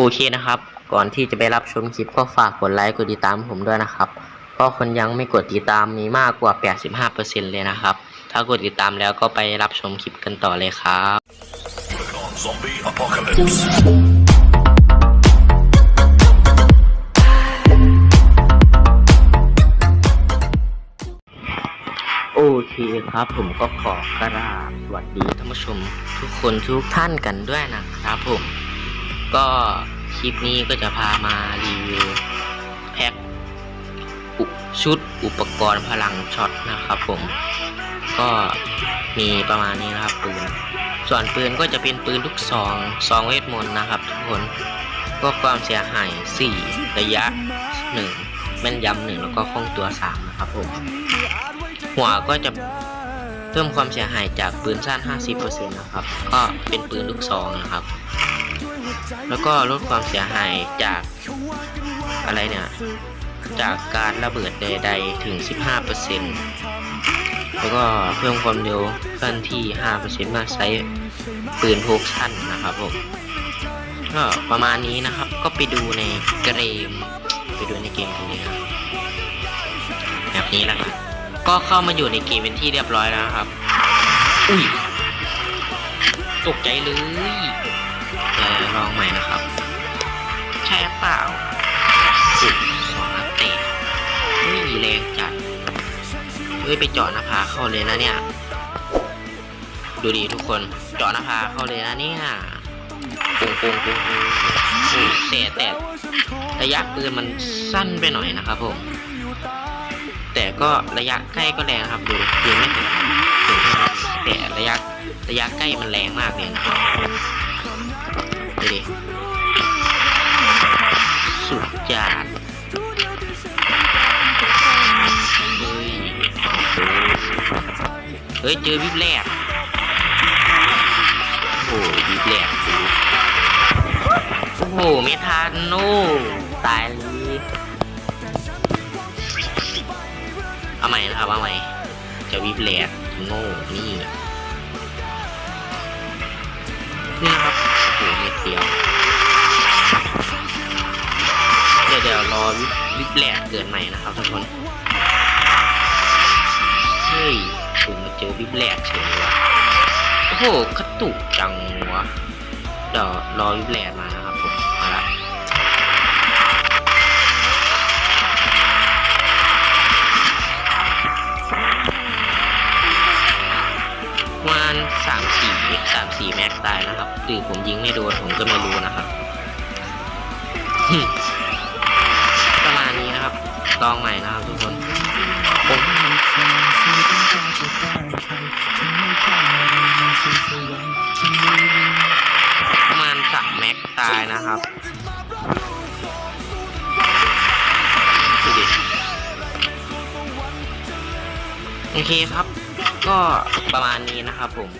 โอเคนะครับ ก่อนที่จะไปรับชมคลิปก็ฝากกดไลค์กดติดตามผมด้วยนะครับ เพราะคนยังไม่กดติดตามมีมากกว่า 85%เลยนะครับ ถ้ากดติดตามแล้วก็ไปรับชมคลิปกันต่อเลยครับ zombie apocalypse. โอเคครับผมก็ขอกราบสวัสดีท่านผู้ชมทุกคนทุกท่านกันด้วยนะครับผม ก็คลิปนี้ก็จะพามารีวิวแพ็คชุดอุปกรณ์พลังช็อตนะครับผม ก็มีประมาณนี้นะครับปืน ส่วนปืนก็จะเป็นปืนลูกซองซองเวทมนต์นะครับทุกคน ก็ความเสียหาย 4 ระยะ 1 แม่นยำหนึ่งแล้วก็คล่องตัว 3 นะครับผม หัวก็จะเพิ่มความเสียหายจากปืนสั้น 50%นะครับ ก็เป็นปืนลูกซองนะครับ แล้วก็ลดความเสียหายจากอะไรเนี่ย จากการระเบิดใดๆถึง 15%แล้วก็เพิ่มความเร็วเคลื่อนที่5%มาใช้ปืนพกสั้นนะครับผมก็ประมาณนี้นะครับ ก็ไปดูในเกม ไปดูในเกมกันเลยครับแบบนี้แหละครับก็เข้ามาอยู่ในเกมเป็นที่เรียบร้อยแล้วนะครับ อุ้ย ตกใจเลย แต่ลองใหม่นะครับ ใช่หรือเปล่าอุ๊ยสองนัดเตะเฮ้ยแรงจัดเฮ้ยไปเจาะหน้าผาเข้าเลยนะเนี่ย ดูดีทุกคนเจาะหน้าผาเข้าเลยนะเนี่ยปุงปุงปุงปุงอุ้ยแต่แต่ระยะปืนมันสั้นไปหน่อยนะครับผม แต่ก็ระยะใกล้ก็แรงนะครับดูดูไม่ถึงถึงแต่ระยะ ระยะใกล้มันแรงมากเลยนะดูดิสุดจัดเฮ้ยเฮ้ยเจอวิบแรกโอ้โหวิบแรกโอ้โหไม่ทันโน่ตายเลยเอาใหม่นะครับเอาใหม่จะวิบแหลกโง่นี่ นี่นะครับโอ้โหเม็ดเดียวเดี๋ยวเดี๋ยวรอวิบวิบแหลกเกิดใหม่นะครับทุกคนเฮ้ยผมมาเจอวิบแหลกเฉยวะโอ้โหกระตุกจังวะเดี๋ยวรอวิบแหลกมานะครับผมมาละ ณสามสี่สามสี่แม็กตายนะครับหรือผมยิงไม่โดนผมก็ไม่รู้นะครับ ประมาณนี้นะครับ ลองใหม่นะครับทุกคนผมประมาณสามแม็กตายนะครับ โอเคครับ ก็ประมาณนี้นะครับผม